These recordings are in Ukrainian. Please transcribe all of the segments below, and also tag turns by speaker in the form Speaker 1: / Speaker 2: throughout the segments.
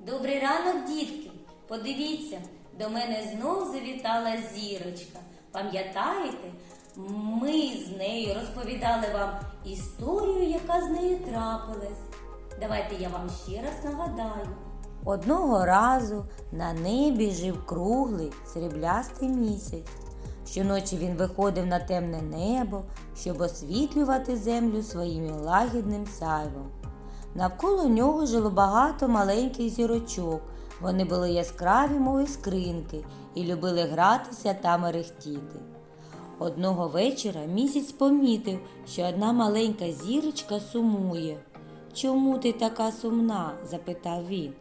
Speaker 1: Добрий ранок, дітки! Подивіться, до мене знов завітала зірочка. Пам'ятаєте, ми з нею розповідали вам історію, яка з нею трапилась. Давайте я вам ще раз нагадаю. Одного разу на небі жив круглий сріблястий місяць. Щоночі він виходив на темне небо, щоб освітлювати землю своїм лагідним сяйвом. Навколо нього жило багато маленьких зірочок. Вони були яскраві, мов іскринки, і любили гратися та мерехтіти. Одного вечора місяць помітив, що одна маленька зірочка сумує. Чому ти така сумна? запитав він.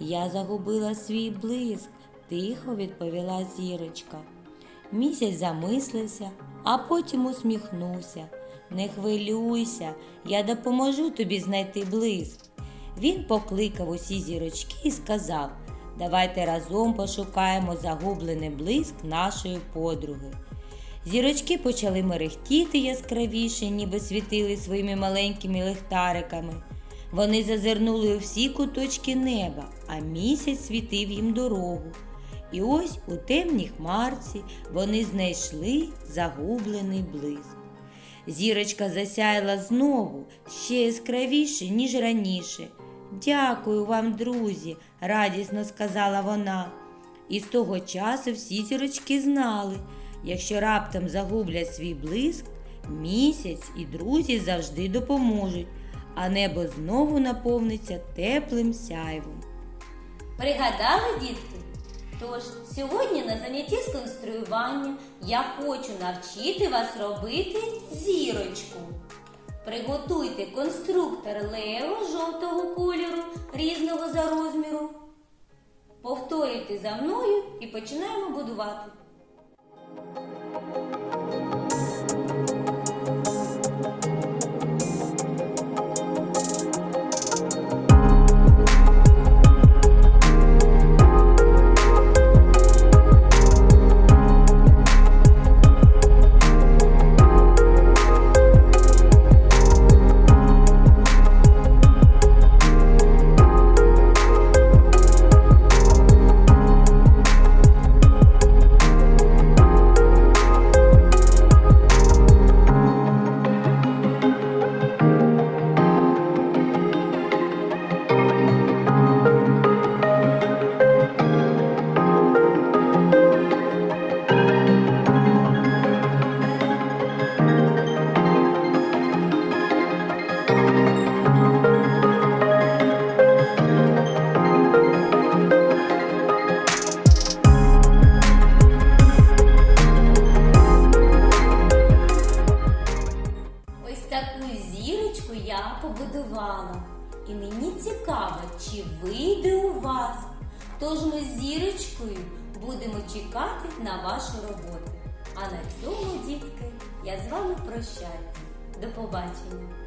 Speaker 1: Я загубила свій блиск, тихо відповіла зірочка. Місяць замислився, а потім усміхнувся. Не хвилюйся, я допоможу тобі знайти блиск. Він покликав усі зірочки і сказав: Давайте разом пошукаємо загублений блиск нашої подруги. Зірочки почали мерехтіти яскравіше, ніби світили своїми маленькими лихтариками. Вони зазирнули у всі куточки неба, а місяць світив їм дорогу. І ось у темній хмарці вони знайшли загублений блиск. Зірочка засяяла знову ще яскравіше, ніж раніше. Дякую вам, друзі, радісно сказала вона. І з того часу всі зірочки знали, якщо раптом загублять свій блиск, місяць і друзі завжди допоможуть, а небо знову наповниться теплим сяйвом. Пригадали, дітки? Тож сьогодні на занятті з конструювання я хочу навчити вас робити зірочку. Приготуйте конструктор Лего жовтого кольору різного за розміру. Повторюйте за мною і починаємо будувати. Я. І мені цікаво, чи вийде у вас. Тож ми з зірочкою будемо чекати на вашу роботу. А на цьому, дітки, я з вами прощаюся. До побачення!